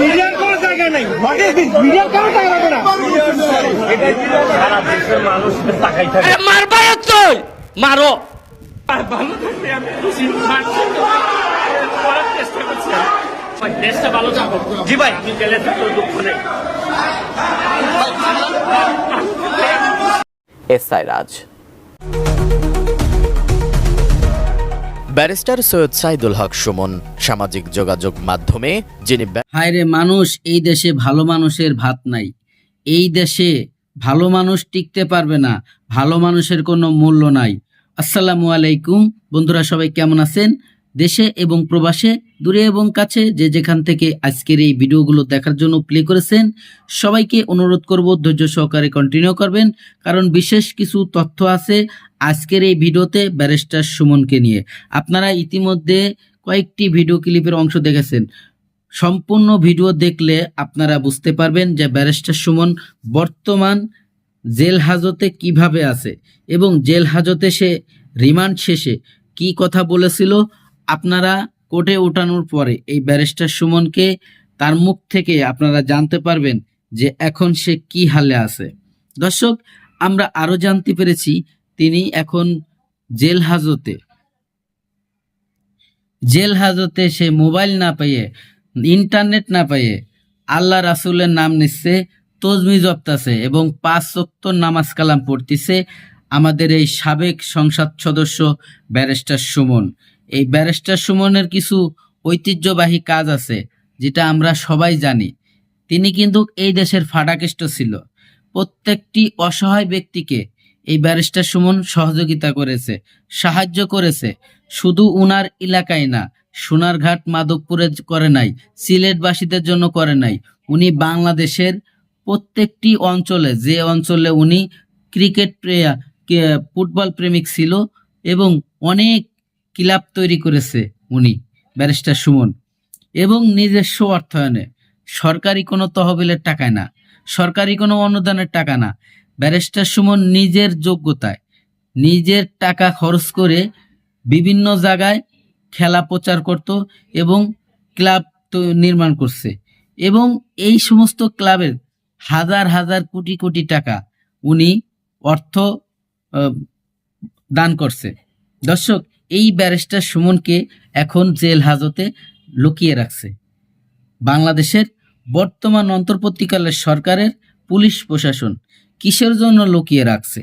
মিডিয়ার কোনো জায়গা নাই। হোয়াট ইজ দিস মিডিয়ার কোনো জায়গা হবে না। সারা দেশের মানুষ তাকাই থাকে আরে মারবাই তুই মারো ভালো থাকলে আমি খুশি মারছি করার চেষ্টা করছি। দেশটা ভালো থাকো জি ভাই। গেলে তো দুঃখ নেই। এসআই রাজ। ব্যারিস্টার সৈয়দ সাইদুল হক সুমন, সামাজিক যোগাযোগ মাধ্যমে, যিনি হাই রে মানুষ, এই দেশে ভালো মানুষের ভাত নাই। এই দেশে ভালো মানুষ টিকতে পারবে না, ভালো মানুষের কোনো মূল্য নাই। আসসালামু আলাইকুম। বন্ধুরা সবাই কেমন আছেন? দেশে এবং প্রবাসে দূরে এবং কাছে যে যেখান থেকে আজকের এই ভিডিওগুলো দেখার জন্য প্লে করেছেন, সবাইকে অনুরোধ করব ধৈর্য সহকারে কন্টিনিউ করবেন, কারণ বিশেষ কিছু তথ্য আছে আজকের এই ভিডিওতে ব্যারিস্টার সুমনকে নিয়ে। আপনারা ইতিমধ্যে কয়েকটি ভিডিও ক্লিপের অংশ দেখেছেন। সম্পূর্ণ ভিডিও দেখলে আপনারা বুঝতে পারবেন যে ব্যারিস্টার সুমন বর্তমান জেল হাজতে কীভাবে আছে এবং জেল হাজতে সে রিমান্ড শেষে কি কথা বলেছিল। আপনারা কোর্টে ওঠানোর পরে এই ব্যারিস্টার সুমনকে তার মুখ থেকে আপনারা জানতে পারবেন যে এখন সে কি হালে আছে। দর্শক, আমরা আরও জানতে পেরেছি তিনি এখন জেল হাজতে। জেল হাজতে সে মোবাইল না পেয়ে, ইন্টারনেট না পাইয়ে আল্লাহ রাসুলের নাম নিচ্ছে তজমি জপতাছে এবং পাঁচ শক্ত নামাজ কালাম পড়তিছে আমাদের এই সাবেক সংসদ সদস্য ব্যারিস্টার সুমন। এই ব্যারিস্টার সুমনের কিছু ঐতিহ্যবাহী কাজ আছে, যেটা আমরা সবাই জানি। তিনি কিন্তু এই দেশের ফাটাকেষ্ট ছিল। প্রত্যেকটি অসহায় ব্যক্তিকে এই ব্যারিস্টার সুমন সহযোগিতা করেছে, সাহায্য করেছে। শুধু উনার এলাকায় না, সোনারঘাট, মাধবপুরে করে নাই, সিলেটবাসীদের জন্য করে নাই। উনি বাংলাদেশের প্রত্যেকটি অঞ্চলে, যে অঞ্চলে উনি ক্রিকেট প্রেয়া ফুটবল প্রেমিক ছিল এবং অনেক ক্লাব তৈরি করেছে উনি, ব্যারিস্টার সুমন। এবং নিজস্ব অর্থায়নে সরকারি কোনো তহবিলের টাকায় না, সরকারি কোনো অনুদানের টাকা না, ব্যারিস্টার সুমন নিজের যোগ্যতায়, নিজের টাকা খরচ করে বিভিন্ন জায়গায় খেলা প্রচার করত এবং ক্লাব নির্মাণ করছে। এবং এই সমস্ত ক্লাবের হাজার হাজার কোটি কোটি টাকা উনি অর্থ দান করছে। দর্শক এই ব্যারিস্টার সুমনকে এখন জেল হাজতে লুকিয়ে রাখছে। বাংলাদেশের বর্তমান অন্তর্বর্তীকালের সরকারের পুলিশ প্রশাসন কিসের জন্য লুকিয়ে রাখছে?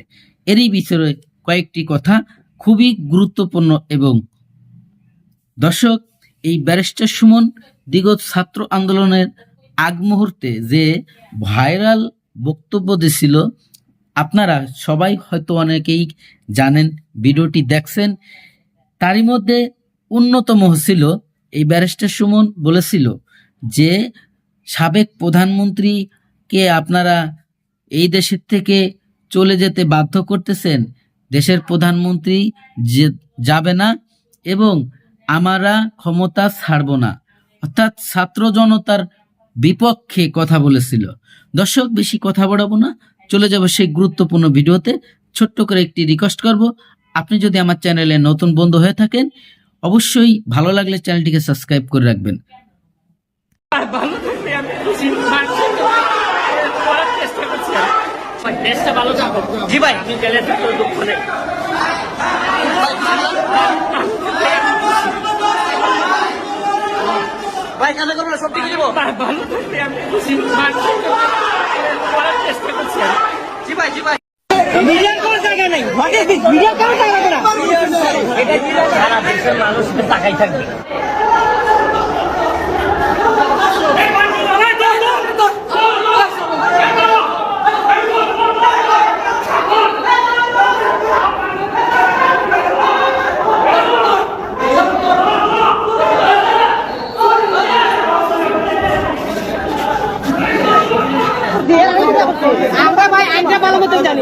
এরই ভিতরে কয়েকটি কথা খুবই গুরুত্বপূর্ণ এবং দর্শক, এই ব্যারিস্টার সুমন দিগত ছাত্র আন্দোলনের আগ মুহূর্তে যে ভাইরাল বক্তব্য দিছিল, আপনারা সবাই হয়তো অনেকেই জানেন, ভিডিওটি দেখছেন। তারই মধ্যে অন্যতম ছিল এই ব্যারিস্টার সুমন বলেছিল যে, সাবেক প্রধানমন্ত্রীকে আপনারা এই দেশের থেকে চলে যেতে বাধ্য করতেছেন, দেশের প্রধানমন্ত্রী যে যাবে না এবং আমরা ক্ষমতা ছাড়ব না। অর্থাৎ ছাত্র জনতার বিপক্ষে কথা বলেছিল। দর্শক, বেশি কথা বাড়াবো না। চলে যাব সেই গুরুত্বপূর্ণ ভিডিওতে। ছোট্ট করে একটি রিকোয়েস্ট করব। আপনি যদি আমার চ্যানেলে নতুন বন্ধু হয়ে থাকেন অবশ্যই ভালো লাগলে চ্যানেলটিকে সাবস্ক্রাইব করে রাখবেন। জি ভাই। গেলে দুঃখ নেই। ভাই কাজে করবে সব ঠিক দিব ভাই, ভালো আমি খুশি। মারছি তো, চেষ্টা করছি আমি। জি ভাই জি ভাই। জায়গা নাই। হোয়াট মানুষ তাকাই থাকবে আমরা ভাই আইনটা ভালো মতো জানি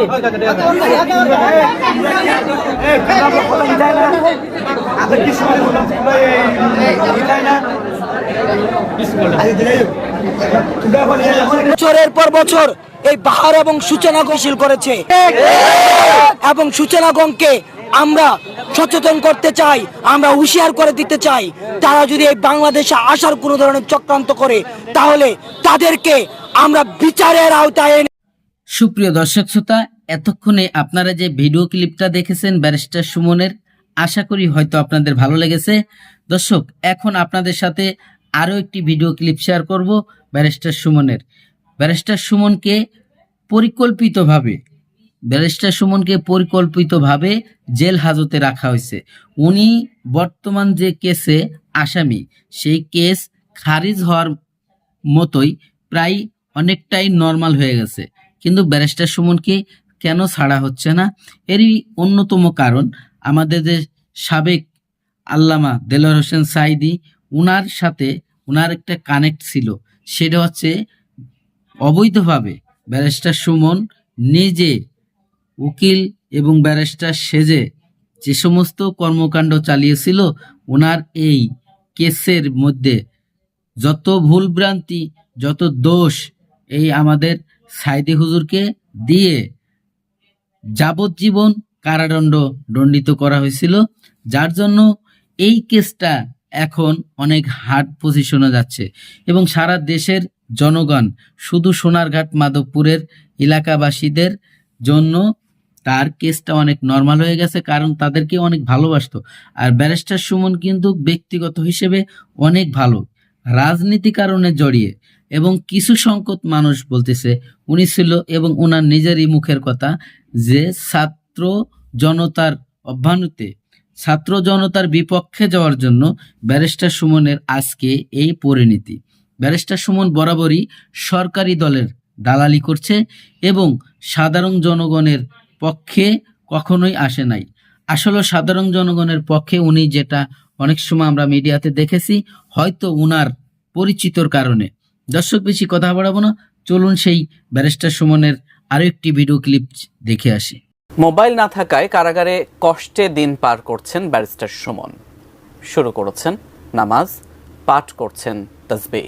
বছরের পর বছর এই বাহার এবং সূচনা কৌশল করেছে। এবং সূচনাগণকে আমরা সচেতন করতে চাই, আমরা হুঁশিয়ার করে দিতে চাই। তারা যদি এই বাংলাদেশে আসার কোনো ধরনের চক্রান্ত করে, তাহলে তাদেরকে আমরা বিচারের আওতায় সুপ্রিয় দর্শক শ্রোতা, এতক্ষণে আপনারা যে ভিডিও ক্লিপটা দেখেছেন ব্যারিস্টার সুমনের, আশা করি হয়তো আপনাদের ভালো লেগেছে। দর্শক, এখন আপনাদের সাথে আরও একটি ভিডিও ক্লিপ শেয়ার করব ব্যারিস্টার সুমনের। ব্যারিস্টার সুমনকে পরিকল্পিতভাবে, ব্যারিস্টার সুমনকে পরিকল্পিতভাবে জেল হাজতে রাখা হয়েছে। উনি বর্তমান যে কেসে আসামি, সেই কেস খারিজ হওয়ার মতোই প্রায় অনেকটাই নর্মাল হয়ে গেছে। কিন্তু ব্যারিস্টার সুমনকে কেন ছাড়া হচ্ছে না? এরই অন্যতম কারণ আমাদের যে সাবেক আল্লামা দেলোয়ার হোসেন সাইদি উনার সাথে উনার একটা কানেক্ট ছিল। সেটা হচ্ছে অবৈধভাবে ব্যারিস্টার সুমন নিজে উকিল এবং ব্যারিস্টার সেজে যে সমস্ত কর্মকাণ্ড চালিয়েছিল ওনার এই কেসের মধ্যে যত ভুলভ্রান্তি, যত দোষ, এই আমাদের সাইদি হুজুরকে দিয়ে যাবজ্জীবন কারাদণ্ড দণ্ডিত করা হয়েছিল, যার জন্য এই কেসটা এখন অনেক হার্ড পজিশনে যাচ্ছে। এবং সারা দেশের জনগণ, শুধু সোনারঘাট মাধবপুরের এলাকাবাসীদের জন্য তার কেসটা অনেক নর্মাল হয়ে গেছে, কারণ তাদেরকে অনেক ভালোবাসতো। আর ব্যারিস্টার সুমন কিন্তু ব্যক্তিগত হিসেবে অনেক ভালো। রাজনীতি কারণে জড়িয়ে এবং কিছু সংকট মানুষ বলতেছে, উনি ছিল এবং ওনার নিজেরই মুখের কথা যে ছাত্র জনতার অভ্যানুতে ছাত্র জনতার বিপক্ষে যাওয়ার জন্য ব্যারিস্টার সুমনের আজকে এই পরিণতি। ব্যারিস্টার সুমন বরাবরই সরকারি দলের দালালি করছে এবং সাধারণ জনগণের পক্ষে কখনোই আসে নাই। আসলে সাধারণ জনগণের পক্ষে উনি যেটা অনেক সময় আমরা মিডিয়াতে দেখেছি, হয়তো উনার পরিচিতর কারণে। দর্শক বেশি কথা বাড়াবো না, চলুন সেই ব্যারিস্টার সুমনের আরও একটি ভিডিও ক্লিপ দেখে আসি। মোবাইল না থাকায় কারাগারে কষ্টে দিন পার করছেন ব্যারিস্টার সুমন। শুরু করেছেন নামাজ, পাঠ করছেন তসবি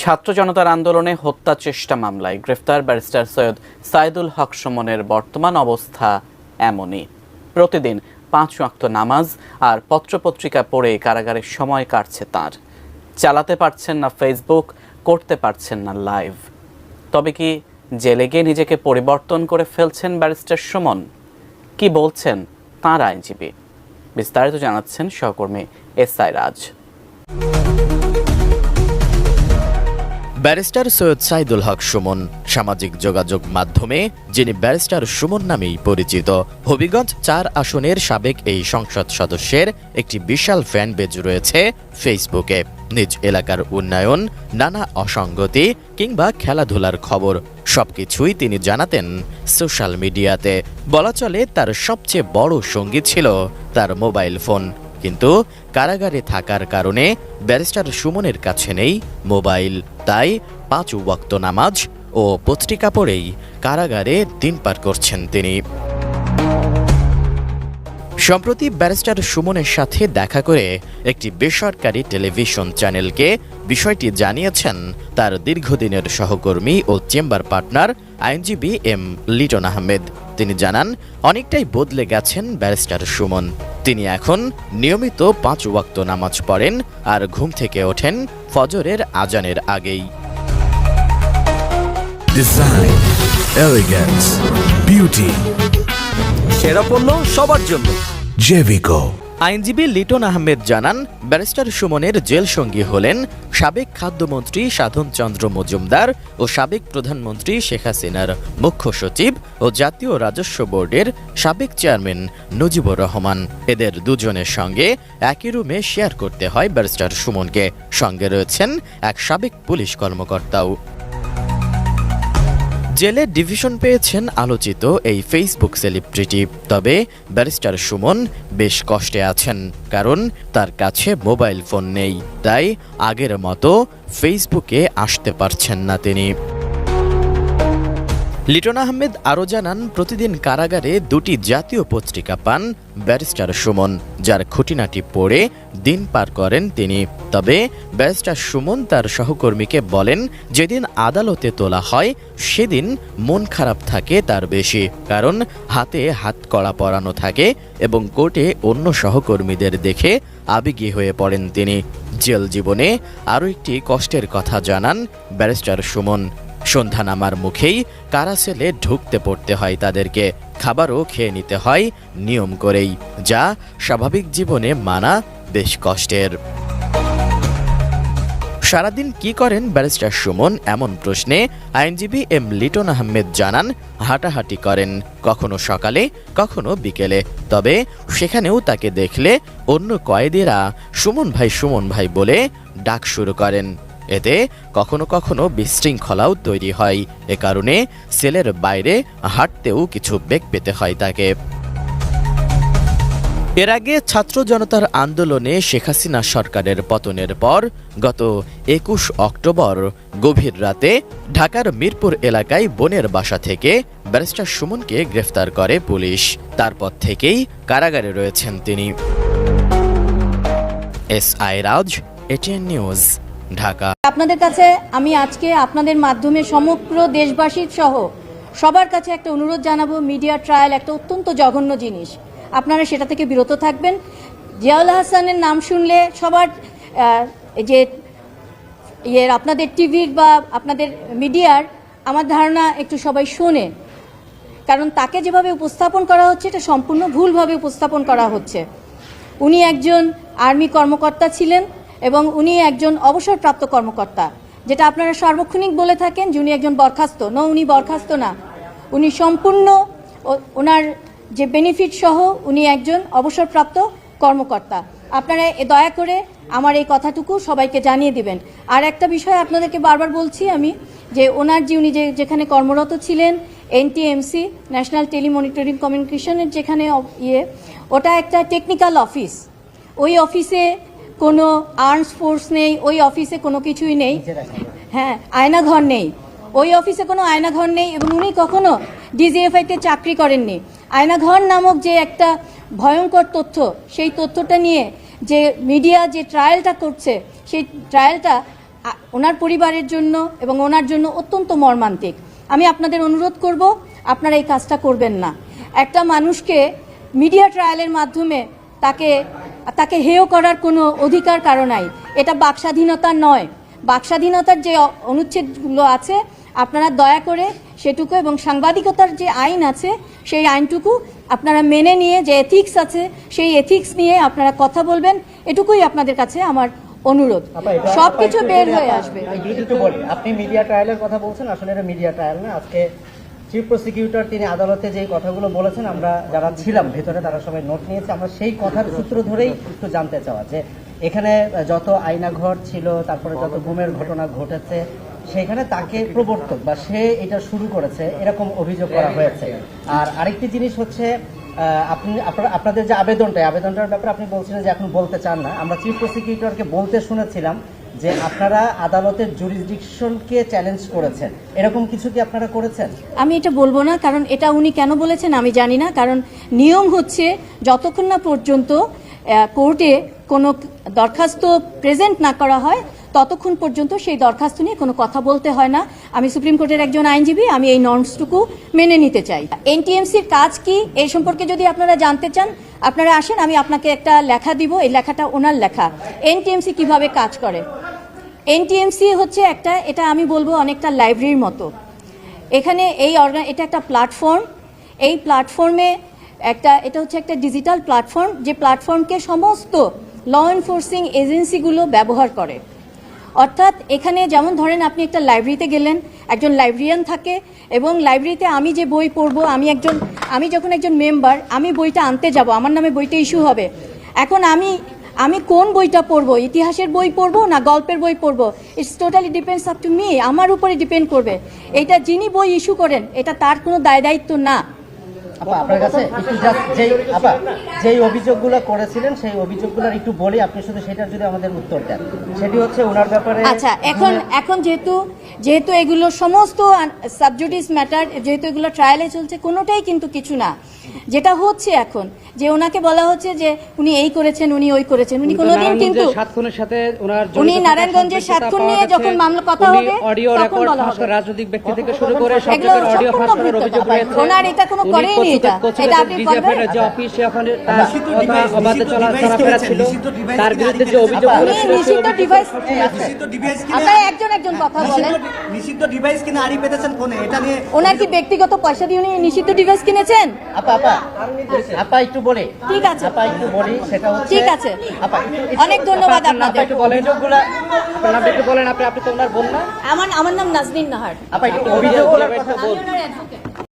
ছাত্র জনতার আন্দোলনে হত্যা চেষ্টা মামলায় গ্রেফতার ব্যারিস্টার সৈয়দ সাইদুল হক সুমনের বর্তমান অবস্থা এমনই। প্রতিদিন পাঁচ ওয়াক্ত নামাজ আর পত্রপত্রিকা পড়ে কারাগারে সময় কাটছে তার। চালাতে পারছেন না ফেসবুক করতে পারছেন না লাইভ। তবে কি জেলে গিয়ে নিজেকে পরিবর্তন করে ফেলছেন ব্যারিস্টার সুমন? কি বলছেন তাঁর আইনজীবী? বিস্তারিত জানাচ্ছেন সহকর্মী S I Raj. Barrister Syed Saidul Haque Sumon. সামাজিক যোগাযোগ মাধ্যমে, যিনি ব্যারিস্টার সুমন নামেই পরিচিত, হবিগঞ্জ চার আসনের সাবেক এই সংসদ সদস্যের একটি বিশাল ফ্যান পেজ রয়েছে ফেসবুকে। নিজ এলাকার উন্নয়ন, নানা অসঙ্গতি কিংবা খেলাধুলার খবর, সবকিছুই তিনি জানাতেন সোশ্যাল মিডিয়াতে। বলা চলে তার সবচেয়ে বড় সঙ্গী ছিল তার মোবাইল ফোন। কিন্তু কারাগারে থাকার কারণে ব্যারিস্টার সুমনের কাছে নেই মোবাইল। তাই পাঁচ ওয়াক্ত নামাজ ও পত্রিকা পড়েই কারাগারে দিন পার করছেন তিনি। সম্প্রতি ব্যারিস্টার সুমনের সাথে দেখা করে একটি বেসরকারি টেলিভিশন চ্যানেলকে বিষয়টি জানিয়েছেন তার দীর্ঘদিনের সহকর্মী ও চেম্বার পার্টনার আইনজীবী এম লিটন আহমেদ। তিনি জানান, অনেকটাই বদলে গেছেন ব্যারিস্টার সুমন। তিনি এখন নিয়মিত পাঁচ ওয়াক্ত নামাজ পড়েন আর ঘুম থেকে ওঠেন ফজরের আজানের আগেই। ডিজাইন বিউটি সেরা পণ্য সবার জন্য। Jevico. আইনজীবী লিটন আহমেদ জানান, ব্যারিস্টার সুমনের জেল সঙ্গী হলেন সাবেক খাদ্যমন্ত্রী সাধন চন্দ্র মজুমদার ও সাবেক প্রধানমন্ত্রী শেখ হাসিনার মুখ্য সচিব ও জাতীয় রাজস্ব বোর্ডের সাবেক চেয়ারম্যান নজিবুর রহমান। এদের দুজনের সঙ্গে একই রুমে শেয়ার করতে হয় ব্যারিস্টার সুমনকে। সঙ্গে রয়েছেন এক সাবেক পুলিশ কর্মকর্তাও। জেলে ডিভিশন পেয়েছেন আলোচিত এই ফেসবুক সেলিব্রিটি। তবে ব্যারিস্টার সুমন বেশ কষ্টে আছেন, কারণ তার কাছে মোবাইল ফোন নেই। তাই আগের মতো ফেসবুকে আসতে পারছেন না তিনি। লিটন আহমেদ আরও জানান, প্রতিদিন কারাগারে দুটি জাতীয় পত্রিকা পান, ব্যারিস্টার সুমন, যার খুঁটিনাটি পড়ে দিন পার করেন তিনি। তবে ব্যারিস্টার সুমন তার সহকর্মীকে বলেন, যেদিন আদালতে তোলা হয়, সেদিন মন খারাপ থাকে তার বেশি, কারণ হাতে হাত কড়া পরানো থাকে এবং কোর্টে অন্য সহকর্মীদের দেখে আবেগী হয়ে পড়েন তিনি। জেল জীবনে আরও একটি কষ্টের কথা জানান ব্যারিস্টার সুমন। সন্ধ্যা নামার মুখেই কারা সেলে ঢুকতে পড়তে হয় তাদেরকে। খাবারও খেয়ে নিতে হয় নিয়ম করেই, যা স্বাভাবিক জীবনে মানা বেশ কষ্টের। সারাদিন কি করেন ব্যারিস্টার সুমন এমন প্রশ্নে আইনজীবী এম লিটন আহমেদ জানান, হাঁটাহাঁটি করেন, কখনো সকালে, কখনো বিকেলে। তবে সেখানেও তাকে দেখলে অন্য কয়েদিরা সুমন ভাই সুমন ভাই বলে ডাক শুরু করেন। এতে কখনো কখনো বিশৃঙ্খলাও তৈরি হয়। এ কারণে সেলের বাইরে হাঁটতেও কিছু বেগ পেতে হয় তাকে। এর আগে ছাত্র জনতার আন্দোলনে শেখ হাসিনা সরকারের পতনের পর গত একুশ অক্টোবর গভীর রাতে ঢাকার মিরপুর এলাকায় বোনের বাসা থেকে ব্যারিস্টার সুমনকে গ্রেফতার করে পুলিশ। তারপর থেকেই কারাগারে রয়েছেন তিনি। S I Raj, ATN News. Dhaka. আপনাদের কাছে আমি আজকে আপনাদের মাধ্যমে সমগ্র দেশবাসীর সহ সবার কাছে একটা অনুরোধ জানাব, মিডিয়া ট্রায়াল একটা অত্যন্ত জঘন্য জিনিস। আপনারা সেটা থেকে বিরত থাকবেন। জিয়াউল হাসানের নাম শুনলে সবার যে ইয়ের আপনাদের টিভির বা আপনাদের মিডিয়ার আমার ধারণা একটু সবাই শোনে। কারণ তাকে যেভাবে উপস্থাপন করা হচ্ছে, এটা সম্পূর্ণ ভুলভাবে উপস্থাপন করা হচ্ছে। উনি একজন আর্মি কর্মকর্তা ছিলেন। এবং উনি একজন অবসরপ্রাপ্ত কর্মকর্তা, যেটা আপনারা সার্বক্ষণিক বলে থাকেন যে উনি একজন বরখাস্ত। ন উনি বরখাস্ত না। উনি সম্পূর্ণ ওনার যে বেনিফিট সহ উনি একজন অবসরপ্রাপ্ত কর্মকর্তা। আপনারা দয়া করে আমার এই কথাটুকু সবাইকে জানিয়ে দিবেন। আর একটা বিষয় আপনাদেরকে বারবার বলছি আমি, যে ওনার যে উনি যে যেখানে কর্মরত ছিলেন এনটিএমসি ন্যাশনাল টেলিমনিটরিং কমিউনিকেশনের যেখানে ইয়ে ওটা একটা টেকনিক্যাল অফিস ওই অফিসে কোনো আর্মস ফোর্স নেই ওই অফিসে কোনো কিছুই নেই। হ্যাঁ। আয়নাঘর নেই। ওই অফিসে কোনো আয়নাঘর নেই এবং উনি কখনো ডিজিএফআইতে চাকরি করেননি। আয়নাঘর নামক যে একটা ভয়ঙ্কর তথ্য সেই তথ্যটা নিয়ে যে মিডিয়া যে ট্রায়ালটা করছে সেই ট্রায়ালটা ওনার পরিবারের জন্য এবং ওনার জন্য অত্যন্ত মর্মান্তিক। আমি আপনাদের অনুরোধ করব আপনারা এই কাজটা করবেন না। একটা মানুষকে মিডিয়া ট্রায়ালের মাধ্যমে তাকে তাকে হেয় করার কোনো অধিকার কারও নাই। এটা বাকস্বাধীনতা নয়। বাকস্বাধীনতার যে অনুচ্ছেদগুলো আছে আপনারা দয়া করে সেটুকু এবং সাংবাদিকতার যে আইন আছে সেই আইনটুকু আপনারা মেনে নিয়ে যে এথিক্স আছে সেই এথিক্স নিয়ে আপনারা কথা বলবেন এটুকুই আপনাদের কাছে আমার অনুরোধ। সবকিছু বের হয়ে আসবে। আপনি মিডিয়া ট্রায়ালের কথা বলছেন আসলে এটা মিডিয়া ট্রায়াল না আজকে চিফ প্রসিকিউটর তিনি আদালতে যে কথাগুলো বলেছেন, আমরা যারা ছিলাম, ভেতরে তারা সবাই নোট নিয়েছে, আমরা সেই কথার সূত্র ধরেই একটু জানতে চাওয়া যে এখানে যত আয়নাঘর ছিল, তারপরে যত ঘুমের ঘটনা ঘটেছে, সেখানে তাকে প্রবর্তক বা সে এটা শুরু করেছে, এরকম অভিযোগ করা হয়েছে। আর আরেকটি জিনিস হচ্ছে আপনি আপনাদের যে আবেদনটা আবেদনটার ব্যাপারে আপনি বলছিলেন যে এখন বলতে চান না। আমরা চিফ প্রসিকিউটরকে বলতে শুনেছিলাম যে আপনারা আদালতের জুরিসডিকশনকে চ্যালেঞ্জ করেছেন। এরকম কিছু কি আপনারা করেছেন? আমি এটা বলব না, কারণ এটা উনি কেন বলেছেন আমি জানি না, কারণ নিয়ম হচ্ছে যতক্ষণ না পর্যন্ত কোর্টে কোনো দরখাস্ত প্রেজেন্ট না করা হয় ততক্ষণ পর্যন্ত সেই দরখাস্ত নিয়ে কোনো কথা বলতে হয় না। আমি সুপ্রিম কোর্টের একজন আইনজীবী, আমি এই নর্মসটুকু মেনে নিতে চাই। এনটিএমসির কাজ কি এই সম্পর্কে যদি আপনারা জানতে চান, আপনারা আসেন, আমি আপনাকে একটা লেখা দিব। এই লেখাটা ওনার লেখা। এনটিএমসি কীভাবে কাজ করে? এনটিএমসি হচ্ছে একটা, এটা আমি বলব অনেকটা লাইব্রেরির মতো। এখানে এই অর্গান এটা একটা প্ল্যাটফর্ম। এই প্ল্যাটফর্মে একটা, এটা হচ্ছে একটা ডিজিটাল প্ল্যাটফর্ম, যে প্ল্যাটফর্মকে সমস্ত ল এনফোর্সিং এজেন্সিগুলো ব্যবহার করে। অর্থাৎ এখানে যেমন ধরেন আপনি একটা লাইব্রেরিতে গেলেন, একজন লাইব্রেরিয়ান থাকে এবং লাইব্রেরিতে আমি যে বই পড়ব, আমি একজন, আমি যখন একজন মেম্বার আমি বইটা আনতে যাব, আমার নামে বইটা ইস্যু হবে। এখন আমি আমি কোন বইটা পড়ব, ইতিহাসের বই পড়ব না গল্পের বই পড়ব? It's totally depends up to me আমার উপরে ডিপেন্ড করবে। এটা যিনি বই ইস্যু করেন, এটা তার কোনো দায় দায়িত্ব না। আপা, আপনার কাছে যেই, আপা, যেই অভিযোগগুলো করেছিলেন, সেই অভিযোগগুলোর একটু বলি আপনি শুধু সেটার যদি আমাদের উত্তর দেন। সেটি হচ্ছে ওনার ব্যাপারে আচ্ছা এখন এখন যেহেতু যেহেতু এগুলো সমস্ত সাবজুডিস ম্যাটার যেহেতু এগুলো ট্রায়ালে চলছে, কোনোটাই কিন্তু কিছু না। যেটা হচ্ছে এখন যে ওনাকে বলা হচ্ছে যে উনি এই করেছেন উনি ওই করেছেন উনি কোনোদিন কিন্তু সাথে ওনার উনি নারায়ণগঞ্জের সম্পৃক্ততা সাত খুন নিয়ে যখন মামলা কথা উনি হবে, তখন বলা হবে। রাজনৈতিক ব্যক্তি থেকে শুরু করে সব এগুলো অডিও ফাঁস করার অভিযোগ রয়েছে। ওনার এটা কোনো করেনি প্রস্তুত এটা। এটা আপনি বলবেন? যে অফিস তার অবাধে চলা চলাফেরা ছিল। তার বিরুদ্ধে যে উনি ছিল নিষিদ্ধ ডিভাইস নিষিদ্ধ ডিভাইস কিনে আপনারা একজন একজন কথা বলেন। নিষিদ্ধ ডিভাইস কিনে পেতেছেন ফোনে এটা নিয়ে ওনার কি ব্যক্তিগত পয়সা দিয়ে উনি নিষিদ্ধ ডিভাইস কিনেছেন আপা আপা আপা একটু বলি ঠিক আছে। আপা একটু বলি সেটা হচ্ছে ঠিক আছে। আপা অনেক ধন্যবাদ আপনাদের। একটু অভিযোগগুলা আপনার নামটা একটু বলেন আপনি আপনি তো ওনার বোন না আমার আমার নাম নাজনীন নাহার আপা একটু অভিযোগগুলোর কথা বলুন।